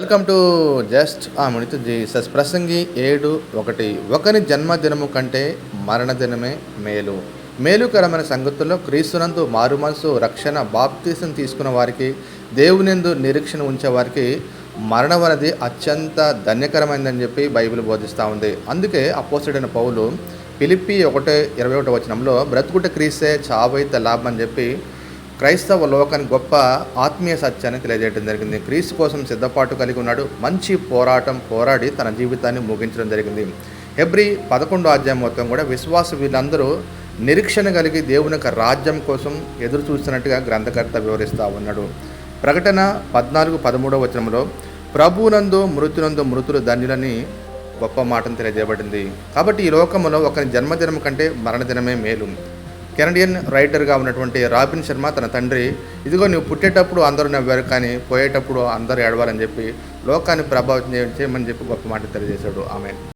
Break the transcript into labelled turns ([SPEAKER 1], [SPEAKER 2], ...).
[SPEAKER 1] Welcome to just ఆ మునితు Jesus. ప్రసంగి ఏడు ఒకటి. ఒకరి జన్మదినము కంటే మరణదినమే మేలు. మేలుకరమైన సంగతుల్లో క్రీస్తునందు మారు మనసు రక్షణ బాప్తీసం తీసుకున్న వారికి దేవునిందు నిరీక్షణ ఉంచే వారికి మరణం అనేది అత్యంత ధన్యకరమైందని చెప్పి బైబిల్ బోధిస్తూ ఉంది. అందుకే అపోసిడైన పౌలు పిలిపి ఒకటి ఇరవై ఒకటి వచనంలో బ్రతుకుట క్రీస్తే చావైతే లాభం అని చెప్పి క్రైస్తవ లోకాన్ని గొప్ప ఆత్మీయ సత్యాన్ని తెలియజేయడం జరిగింది. క్రీస్తు కోసం సిద్ధపాటు కలిగి ఉన్నాడు. మంచి పోరాటం పోరాడి తన జీవితాన్ని ముగించడం జరిగింది. హెబ్రి పదకొండో అధ్యాయం మొత్తం కూడా విశ్వాస వీళ్ళందరూ నిరీక్షణ కలిగి దేవుని యొక్క రాజ్యం కోసం ఎదురు చూస్తున్నట్టుగా గ్రంథకర్త వివరిస్తూ ఉన్నాడు. ప్రకటన పద్నాలుగు పదమూడవ వచనంలో ప్రభునందు మృతునందు మృతులు ధన్యులని గొప్ప మాటను తెలియజేయబడింది. కాబట్టి ఈ లోకంలో ఒకరి జన్మదినం కంటే మరణదినమే మేలు. కెనడియన్ రైటర్గా ఉన్నటువంటి రాబిన్ శర్మ తన తండ్రి ఇదిగో నువ్వు పుట్టేటప్పుడు అందరూ నవ్వారు కానీ పోయేటప్పుడు అందరూ ఏడవాలని చెప్పి లోకాన్ని ప్రభావితం చేయమని చెప్పి గొప్ప మాట తెలియజేశాడు. ఆమె